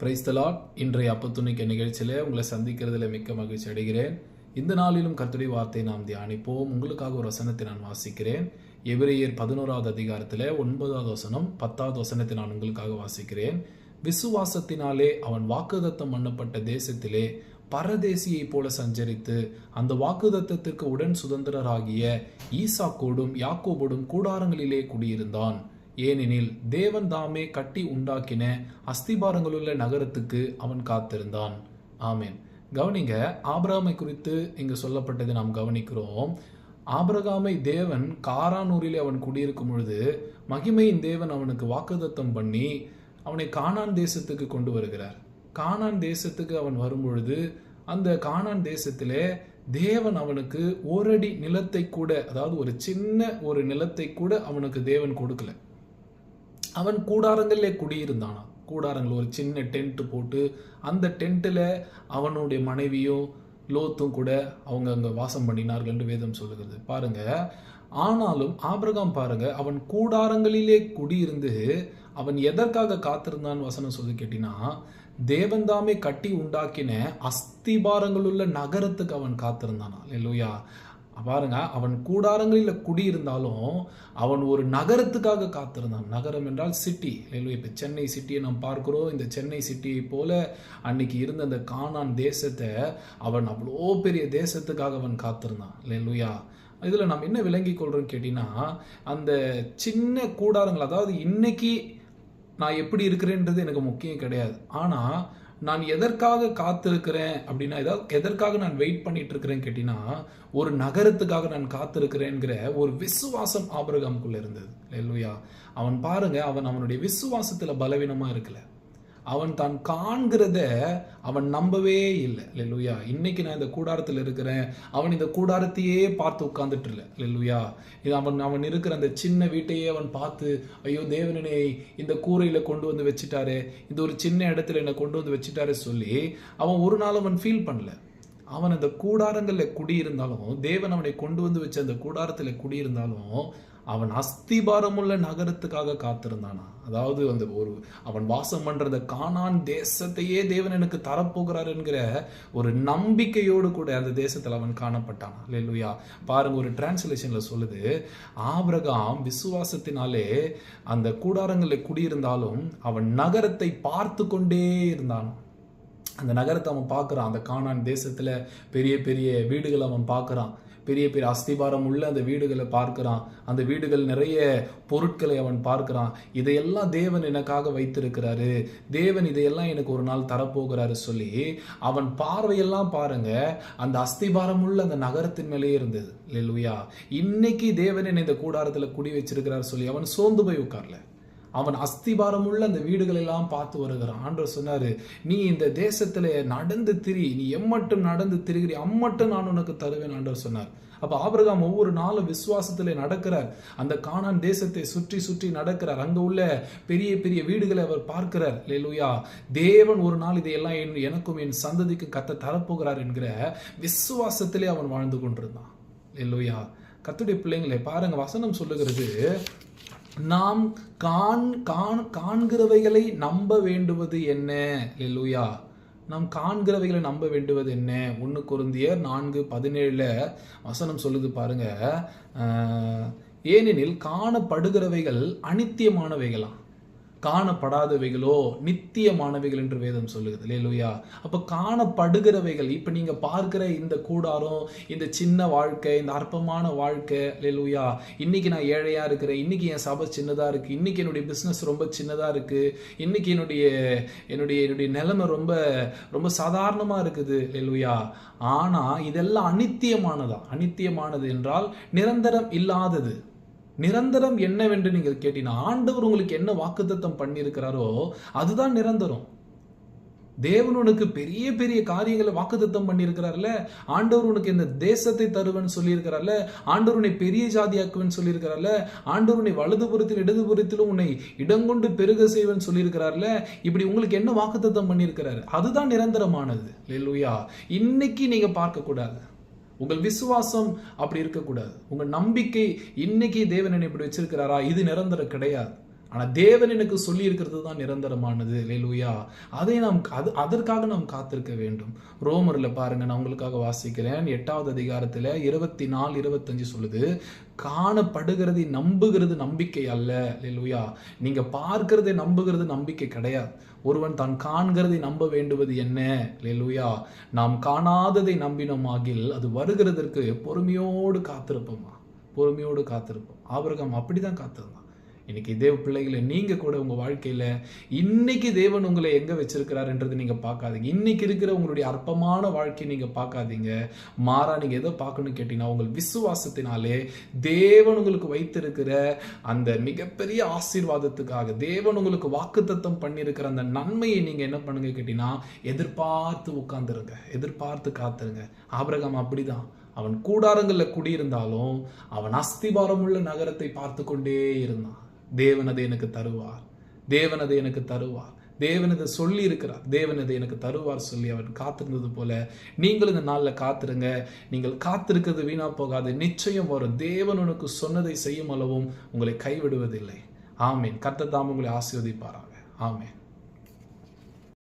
Praise the Lord இன்றைய அப்பத்துணிக்க நிகழ்ச்சியில் உங்களை சந்திக்கிறதுல மிக்க மகிழ்ச்சி அடைகிறேன். இந்த நாளிலும் கர்த்தருடைய வார்த்தை நாம் தியானிப்போம். உங்களுக்காக ஒரு வசனத்தை நான் வாசிக்கிறேன். எபிரேயர் பதினோராவது அதிகாரத்தில் ஒன்பதாவது வசனம் பத்தாவது வசனத்தை நான் உங்களுக்காக வாசிக்கிறேன். விசுவாசத்தினாலே அவன் வாக்குதத்தம் பண்ணப்பட்ட தேசத்திலே பரதேசியைப் போல சஞ்சரித்து அந்த வாக்குதத்தத்திற்கு உடன் சுதந்திரராகிய ஈசாக்கோடும் யாக்கோபோடும் கூடாரங்களிலே குடியிருந்தான். ஏனெனில் தேவன் தாமே கட்டி உண்டாக்கின அஸ்திபாரங்களுள்ள நகரத்துக்கு அவன் காத்திருந்தான். ஆமேன். கவனிங்க ஆபிரகாமை குறித்து இங்கு சொல்லப்பட்டதை நாம் கவனிக்கிறோம். ஆபிரகாமை தேவன் காரானூரிலே அவன் குடியிருக்கும் பொழுது மகிமையின் தேவன் அவனுக்கு வாக்குதத்தம் பண்ணி அவனை கானான் தேசத்துக்கு கொண்டு வருகிறார். கானான் தேசத்துக்கு அவன் வரும்பொழுது அந்த கானான் தேசத்திலே தேவன் அவனுக்கு ஒரு அடி நிலத்தை கூட அதாவது ஒரு சின்ன ஒரு நிலத்தை கூட அவனுக்கு தேவன் கொடுக்கல. அவன் கூடாரங்களிலே குடியிருந்தானா. கூடாரங்கள் ஒரு சின்ன டென்ட் போட்டு அந்த டென்ட்டில் அவனுடைய மனைவியும் லோத்தும் கூட அவங்க அங்கே வாசம் பண்ணினார்கள் என்று வேதம் சொல்லுகிறது. பாருங்க ஆனாலும் ஆபிரகாம் பாருங்க அவன் கூடாரங்களிலே குடியிருந்து அவன் எதற்காக காத்திருந்தான் வசனம் சொல்லி கேட்டினா தேவன்தாமே கட்டி உண்டாக்கின அஸ்திபாரங்களுள்ள நகரத்துக்கு அவன் காத்திருந்தானா. இல்லையா பாருங்க அவன் கூடாரங்களில் குடியிருந்தாலும் அவன் ஒரு நகரத்துக்காக காத்திருந்தான். நகரம் என்றால் சிட்டி இல்லையா இப்போ சென்னை சிட்டியை நாம் பார்க்கிறோம். இந்த சென்னை சிட்டியை போல அன்னைக்கு இருந்த அந்த கானான் தேசத்தை அவன் அவ்வளோ பெரிய தேசத்துக்காக அவன் காத்திருந்தான். இல்லையா இதில் நாம் என்ன விளங்கி கொள்றோம்னு கேட்டிங்கன்னா அந்த சின்ன கூடாரங்கள் அதாவது இன்னைக்கு நான் எப்படி இருக்கிறேன்றது எனக்கு முக்கியம் கிடையாது. ஆனால் நான் எதற்காக காத்திருக்கிறேன் அப்படின்னா ஏதாவது எதற்காக நான் வெயிட் பண்ணிட்டு இருக்கிறேன்னு கேட்டிங்கன்னா ஒரு நகரத்துக்காக நான் காத்திருக்கிறேங்கிற ஒரு விசுவாசம் ஆபரகாமுக்குள்ள இருந்தது. இல்லையா அவன் பாருங்க அவன் அவனுடைய விசுவாசத்துல பலவீனமா இருக்கல. அவன் தான் காண்கிறத அவன் நம்பவே இல்லை. லெல்லுயா இன்னைக்கு நான் இந்த கூடாரத்தில் இருக்கிறேன். அவன் இந்த கூடாரத்தையே பார்த்து உட்கார்ந்துட்டு இல்லை. லெல்லுயா இது அவன் அவன் இருக்கிற அந்த சின்ன வீட்டையே அவன் பார்த்து ஐயோ தேவனனை இந்த கூரையில் கொண்டு வந்து வச்சுட்டாரு. இந்த ஒரு சின்ன இடத்துல என்னை கொண்டு வந்து வச்சுட்டாரு சொல்லி அவன் ஒரு நாள் அவன் ஃபீல் பண்ணல. அவன் அந்த கூடாரங்களில் குடியிருந்தாலும் தேவன் அவனை கொண்டு வந்து வச்ச அந்த கூடாரத்தில் குடியிருந்தாலும் அவன் அஸ்திபாரமுள்ள நகரத்துக்காக காத்திருந்தானா? அதாவது அந்த ஒரு அவன் வாசம் பண்ணுறத காணான் தேசத்தையே தேவன் எனக்கு தரப்போகிறார் என்கிற ஒரு நம்பிக்கையோடு கூட அந்த தேசத்தில் அவன் காணப்பட்டான். இல்லையா பாருங்க ஒரு டிரான்ஸ்லேஷனில் சொல்லுது ஆபிரகாம் விசுவாசத்தினாலே அந்த கூடாரங்களில் குடியிருந்தாலும் அவன் நகரத்தை பார்த்து கொண்டே இருந்தான். அந்த நகரத்தை அவன் பார்க்குறான். அந்த காணான் தேசத்தில் பெரிய பெரிய வீடுகளை அவன் பார்க்குறான். பெரிய பெரிய அஸ்திபாரம் உள்ள அந்த வீடுகளை பார்க்கிறான். அந்த வீடுகள் நிறைய பொருட்களை அவன் பார்க்கிறான். இதையெல்லாம் தேவன் எனக்காக வைத்திருக்கிறாரு. தேவன் இதையெல்லாம் எனக்கு ஒரு நாள் தரப்போகிறாரு சொல்லி அவன் பார்வையெல்லாம் பாருங்க. அந்த அஸ்திபாரம் உள்ள அந்த நகரத்தின் மேலேயே இருந்தது. இல்லையா இன்னைக்கு தேவன் என்னை இந்த கூடாரத்தில் குடி வச்சிருக்கிறார் சொல்லி அவன் சோர்ந்து போய் உட்கார்ல. அவன் அஸ்திபாரமுள்ள அந்த வீடுகள் எல்லாம் பார்த்து வருகிறான். ஆண்டவர் சொன்னாரு நீ இந்த தேசத்துல நடந்து திரி நீ எம்மட்டும் நடந்து திரிகிறி அம்மட்டும் நான் உனக்கு தருவேன் ஆண்டவர் சொன்னார். அப்ப ஆபிரகாம் ஒவ்வொரு நாளும் விசுவாசத்தில் நடக்கிறார். அந்த காணான் தேசத்தை சுற்றி சுற்றி நடக்கிறார். அங்க உள்ள பெரிய பெரிய வீடுகளை அவர் பார்க்கிறார். லேலுயா தேவன் ஒரு நாள் இதையெல்லாம் என் எனக்கும் என் சந்ததிக்கு கத்த தரப்போகிறார் என்கிற விசுவாசத்திலே அவன் வாழ்ந்து கொண்டிருந்தான். லேலுயா கத்துடைய பிள்ளைங்களே பாருங்க வசனம் சொல்லுகிறது. நாம் காண் காண் காண்கிறவைகளை நம்ப வேண்டுவது என்ன? லெலுயா நாம் காண்கிறவைகளை நம்ப வேண்டுவது என்ன? ஒன்று குருந்திய நான்கு பதினேழில் வசனம் சொல்லுது பாருங்க. ஏனெனில் காணப்படுகிறவைகள் அனித்தியமானவைகளாம். காணப்படாதவைகளோ நித்தியமானவைகள் என்று வேதம் சொல்லுகிறது. இல்லையா அப்ப காணப்படுகிறவைகள் இப்ப நீங்க பார்க்கிற இந்த கூடாரம் இந்த சின்ன வாழ்க்கை இந்த அற்பமான வாழ்க்கை இல்லையா இன்னைக்கு நான் ஏழையா இருக்கிறேன் இன்னைக்கு என் சபை சின்னதா இருக்கு இன்னைக்கு என்னுடைய பிசினஸ் ரொம்ப சின்னதா இருக்கு இன்னைக்கு என்னுடைய என்னுடைய என்னுடைய நிலைமை ரொம்ப ரொம்ப சாதாரணமா இருக்குது இல்லையா ஆனா இதெல்லாம் அனித்தியமானதா? அனித்தியமானது என்றால் நிரந்தரம் இல்லாதது. நிரந்தரம் என்னவென்று நீங்கள் கேட்டீங்கன்னா ஆண்டவர் உங்களுக்கு என்ன வாக்குத்தத்தம் பண்ணியிருக்கிறாரோ அதுதான் நிரந்தரம். தேவன் உனக்கு பெரிய பெரிய காரியங்களை வாக்குத்தத்தம் பண்ணியிருக்கிறார்ல ஆண்டவர் உனக்கு இந்த தேசத்தை தருவன் சொல்லியிருக்கிறார்ல ஆண்டவர் உன்னை பெரிய ஜாதியாக்குவன் சொல்லியிருக்கிறார்ல ஆண்டவர் உன்னை வலதுபுறத்தில் இடதுபுறத்திலும் உன்னை இடங்கொண்டு பெருக செய்வன் சொல்லியிருக்கிறார்ல இப்படி உங்களுக்கு என்ன வாக்குத்தத்தம் பண்ணியிருக்கிறாரு? அதுதான் நிரந்தரமானது. லெல்லுயா இன்னைக்கு நீங்கள் பார்க்கக்கூடாது. உங்கள் விசுவாசம் அப்படி இருக்கக்கூடாது. உங்கள் நம்பிக்கை இன்னைக்கு தேவன் என்னை இப்படி வச்சிருக்கிறாரா? இது நிரந்தரம் கிடையாது. ஆனால் தேவன் எனக்கு சொல்லி இருக்கிறது தான் நிரந்தரமானது. லேலூயா அதை நாம் அது அதற்காக நாம் காத்திருக்க வேண்டும். ரோமரில் பாருங்க நான் உங்களுக்காக வாசிக்கிறேன். எட்டாவது அதிகாரத்தில் இருபத்தி நாலு இருபத்தஞ்சு சொல்லுது காணப்படுகிறதை நம்புகிறது நம்பிக்கை அல்ல. லேலூயா நீங்கள் பார்க்கிறதை நம்புகிறது நம்பிக்கை கிடையாது. ஒருவன் தான் காண்கிறதை நம்ப வேண்டுவது என்ன? லேலூயா நாம் காணாததை நம்பினோமாகில் அது வருகிறதற்கு பொறுமையோடு காத்திருப்போமா? பொறுமையோடு காத்திருப்போம். ஆபிரகாம் அப்படிதான் காத்திருந்தான். இன்னைக்கு தேவ பிள்ளைகளை நீங்கள் கூட உங்கள் வாழ்க்கையில் இன்னைக்கு தேவன் உங்களை எங்கே வச்சிருக்கிறாருன்றது நீங்கள் பார்க்காதீங்க. இன்னைக்கு இருக்கிற உங்களுடைய அற்பமான வாழ்க்கையை நீங்கள் பார்க்காதீங்க. மாறா நீங்கள் எதை பார்க்கணும்னு கேட்டீங்கன்னா உங்கள் விசுவாசத்தினாலே தேவன் உங்களுக்கு வைத்திருக்கிற அந்த மிகப்பெரிய ஆசீர்வாதத்துக்காக தேவன் உங்களுக்கு வாக்குத்தத்தம் பண்ணியிருக்கிற அந்த நன்மையை நீங்கள் என்ன பண்ணுங்க கேட்டீங்கன்னா எதிர்பார்த்து உட்காந்துருங்க எதிர்பார்த்து காத்துருங்க. ஆபிரகம் அப்படிதான். அவன் கூடாரங்களில் குடியிருந்தாலும் அவன் அஸ்திபாரமுள்ள நகரத்தை பார்த்து கொண்டே இருந்தான். தேவன் அதை எனக்கு தருவார். தேவன் அதை எனக்கு தருவார். தேவன் இதை சொல்லி இருக்கிறார் தேவன் இதை எனக்கு தருவார் சொல்லி அவர் காத்திருந்தது போல நீங்களும் இந்த நாளில் காத்திருங்க. நீங்கள் காத்திருக்கிறது வீணா போகாது. நிச்சயம் வரும். தேவன் உனக்கு சொன்னதை செய்யும் அளவும் உங்களை கைவிடுவதில்லை. ஆமேன். கர்த்தர் தாம் உங்களை ஆசீர்வதிப்பாராங்க ஆமேன்.